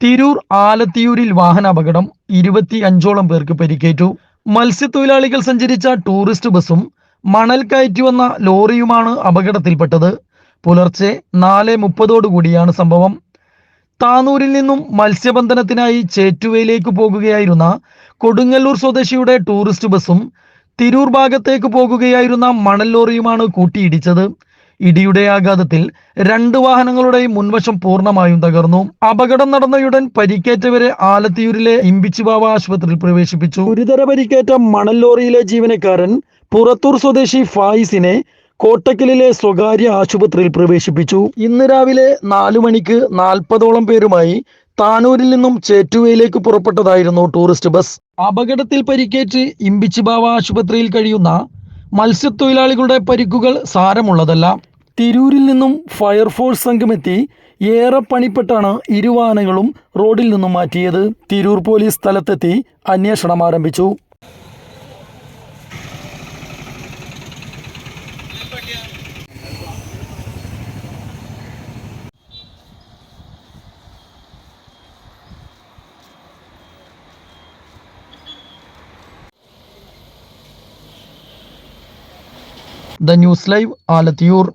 തിരൂർ ആലത്തിയൂരിൽ വാഹനാപകടം ഇരുപത്തി അഞ്ചോളം പേർക്ക് പരിക്കേറ്റു. മത്സ്യത്തൊഴിലാളികൾ സഞ്ചരിച്ച ടൂറിസ്റ്റ് ബസ്സും മണൽ കയറ്റി വന്ന ലോറിയുമാണ് അപകടത്തിൽപ്പെട്ടത്. പുലർച്ചെ നാല് മുപ്പതോടുകൂടിയാണ് സംഭവം. താനൂരിൽ നിന്നും മത്സ്യബന്ധനത്തിനായി ചേറ്റുവയിലേക്ക് പോകുകയായിരുന്ന കൊടുങ്ങല്ലൂർ സ്വദേശിയുടെ ടൂറിസ്റ്റ് ബസ്സും തിരൂർ ഭാഗത്തേക്ക് പോകുകയായിരുന്ന മണൽ ലോറിയുമാണ് കൂട്ടിയിടിച്ചത്. ഇടിയുടെ ആഘാതത്തിൽ രണ്ട് വാഹനങ്ങളുടെയും മുൻവശം പൂർണമായും തകർന്നു. അപകടം നടന്നയുടൻ പരിക്കേറ്റവരെ ആലത്തിയൂരിലെ ഇമ്പിച്ചുബാവ ആശുപത്രിയിൽ പ്രവേശിപ്പിച്ചു. ഗുരുതര പരിക്കേറ്റ മണൽ ലോറിയിലെ ജീവനക്കാരൻ പുറത്തൂർ സ്വദേശി ഫായിസിനെ കോട്ടക്കലിലെ സ്വകാര്യ ആശുപത്രിയിൽ പ്രവേശിപ്പിച്ചു. ഇന്ന് രാവിലെ നാലു മണിക്ക് നാൽപ്പതോളം പേരുമായി താനൂരിൽ നിന്നും ചേറ്റുവയിലേക്ക് പുറപ്പെട്ടതായിരുന്നു ടൂറിസ്റ്റ് ബസ്. അപകടത്തിൽ പരിക്കേറ്റ് ഇമ്പിച്ചിബാവ ആശുപത്രിയിൽ കഴിയുന്ന മത്സ്യത്തൊഴിലാളികളുടെ പരിക്കുകൾ സാരമുള്ളതല്ല. തിരൂരിൽ നിന്നും ഫയർഫോഴ്സ് സംഘമെത്തി ഏറെ പണിപ്പെട്ടാണ് ഇരുവാഹനങ്ങളും റോഡിൽ നിന്നും മാറ്റിയത്. തിരൂർ പോലീസ് സ്ഥലത്തെത്തി അന്വേഷണം ആരംഭിച്ചു. The news live Alathiyur.